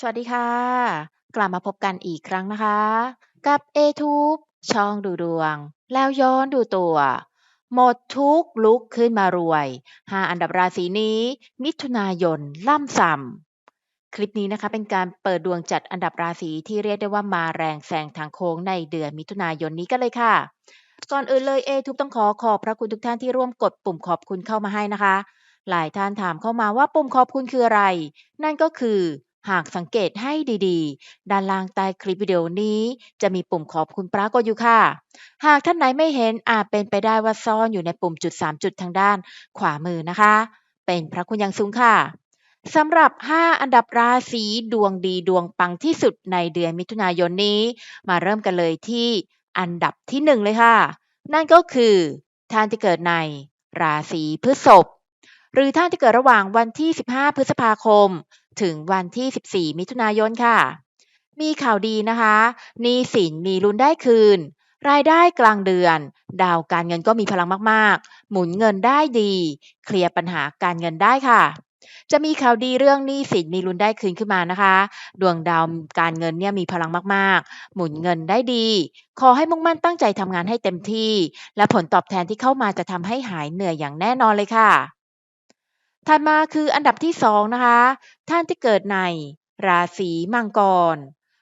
สวัสดีค่ะ กลับมาพบกันอีกครั้งนะคะ กับ A-Tube ช่องดูดวง แล้วย้อนดูตัว หมดทุกข์ลุกขึ้นมารวย 5 อันดับราศีนี้ มิถุนายนล่ำส่ำคลิปนี้นะคะเป็นการเปิดดวงจัดอันดับราศีที่เรียกได้ว่ามาแรงแซงทางโค้งในเดือนมิถุนายนนี้กันเลยค่ะ ก่อนอื่นเลย A-Tube ต้องขอขอบพระคุณทุกท่านที่ร่วมกดปุ่มขอบคุณเข้ามาให้นะคะหลายท่านถามเข้ามาว่าปุ่มขอบคุณคืออะไร นั่นก็คือ หากสังเกตให้ดีๆ ด้านล่างใต้คลิปวิดีโอนี้ จะมีปุ่มขอบคุณปรากฏอยู่ค่ะ หากท่านไหนไม่เห็นอาจเป็นไปได้ว่าซ่อนอยู่ในปุ่มจุด 3 จุดทางด้านขวามือนะคะ เป็นพระคุณอย่างสูงค่ะสำหรับ 5 อันดับราศีดวงดีดวงปังที่สุดในเดือนมิถุนายนนี้ มาเริ่มกันเลยที่อันดับที่ 1 เลยค่ะ นั่นก็คือท่านที่เกิดในราศีพฤษภหรือท่านที่เกิดระหว่างวันที่ 15 พฤษภาคม ถึงวันที่ 14 มิถุนายนค่ะ มีข่าวดีนะคะหนี้สินมีลุ้นได้คืน รายได้กลางเดือน ดาวการเงินก็มีพลังมากๆ หมุนเงินได้ดี เคลียร์ปัญหาการเงินได้ค่ะจะมีข่าวดีเรื่องหนี้สินมีลุ้นได้คืนขึ้นมานะคะ ดวงดาวการเงินเนี่ยมีพลังมากๆ หมุนเงินได้ดี ขอให้มุ่งมั่นตั้งใจทำงานให้เต็มที่ และผลตอบแทนที่เข้ามาจะทำให้หายเหนื่อยอย่างแน่นอนเลยค่ะ ถัดมาคืออันดับที่2นะคะ ท่านที่เกิดในราศีมังกร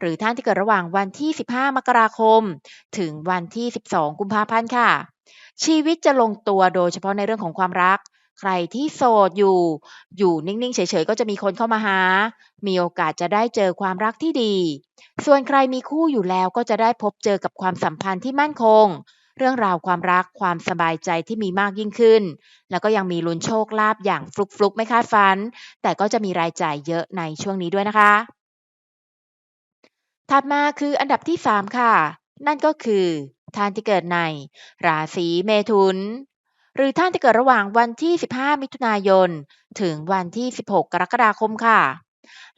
หรือท่านที่เกิดระหว่างวันที่ 15 มกราคม ถึงวันที่ 12 กุมภาพันธ์ค่ะ ชีวิตจะลงตัวโดยเฉพาะในเรื่องของความรัก ใครที่โสดอยู่ อยู่นิ่งๆ เฉยๆ ก็จะมีคนเข้ามาหา มีโอกาสจะได้เจอความรักที่ดี ส่วนใครมีคู่อยู่แล้วก็จะได้พบเจอกับความสัมพันธ์ที่มั่นคง เรื่องราวความรักความสบายใจที่มีมากยิ่งขึ้น แล้วก็ยังมีลุ้นโชคลาภอย่างฟลุกๆไม่คาดฝัน แต่ก็จะมีรายจ่ายเยอะในช่วงนี้ด้วยนะคะ ถัดมาคืออันดับที่ 3 ค่ะ นั่นก็คือท่านที่เกิดใน ราศีเมถุน หรือท่านที่เกิดระหว่างวันที่ 15 มิถุนายน ถึงวันที่ 16 กรกฎาคมค่ะ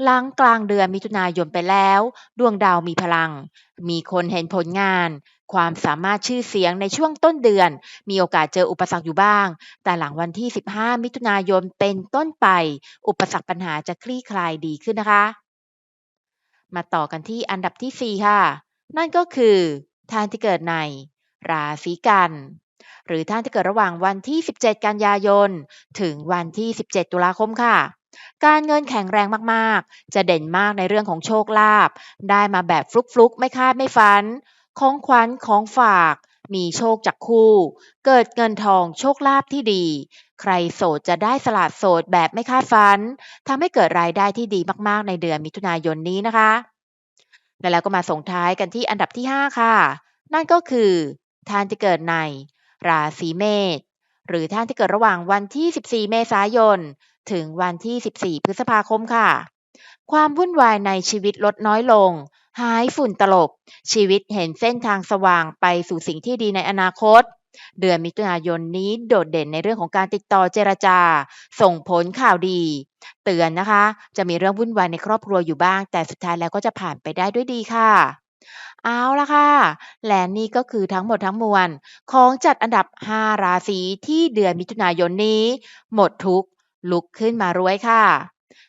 หลังกลางเดือนมิถุนายนไปแล้ว ดวงดาวมีพลัง มีคนเห็นผลงาน ความสามารถชื่อเสียงในช่วงต้นเดือน มีโอกาสเจออุปสรรคอยู่บ้าง แต่หลังวันที่ 15 มิถุนายนเป็นต้นไป อุปสรรคปัญหาจะคลี่คลายดีขึ้นนะคะ มาต่อกันที่อันดับที่ 4 ค่ะ นั่นก็คือท่านที่เกิดใน ราศีกัน หรือท่านที่เกิดระหว่างวันที่ 17 กันยายน ถึงวันที่ 17 ตุลาคมค่ะการเงินแข็งแรงมาก ๆ จะเด่นมากในเรื่องของโชคลาภ ได้มาแบบฟลุกๆ ไม่คาดไม่ฝัน ของขวัญของฝาก มีโชคจากคู่ เกิดเงินทองโชคลาภที่ดี ใครโสดจะได้สละโสดแบบไม่คาดฝันทำให้เกิดรายได้ที่ดีมากๆ ในเดือนมิถุนายนนี้นะคะ และแล้วก็มาส่งท้ายกันที่อันดับที่ 5 ค่ะ นั่นก็คือท่านที่เกิดในราศีเมษหรือท่านที่เกิดระหว่างวันที่ 14 เมษายน ถึงวันที่ 14 พฤษภาคมค่ะ ความวุ่นวายในชีวิตลดน้อยลง หายฝุ่นตลบ ชีวิตเห็นเส้นทางสว่างไปสู่สิ่งที่ดีในอนาคต เดือนมิถุนายนนี้โดดเด่นในเรื่องของการติดต่อเจรจา ส่งผลข่าวดี เตือนนะคะ จะมีเรื่องวุ่นวายในครอบครัวอยู่บ้าง แต่สุดท้ายแล้วก็จะผ่านไปได้ด้วยดีค่ะเอาละค่ะ และนี่ก็คือทั้งหมดทั้งมวล ของจัดอันดับ 5 ราศีที่เดือนมิถุนายนนี้ หมดทุกลุกขึ้นมารวยค่ะ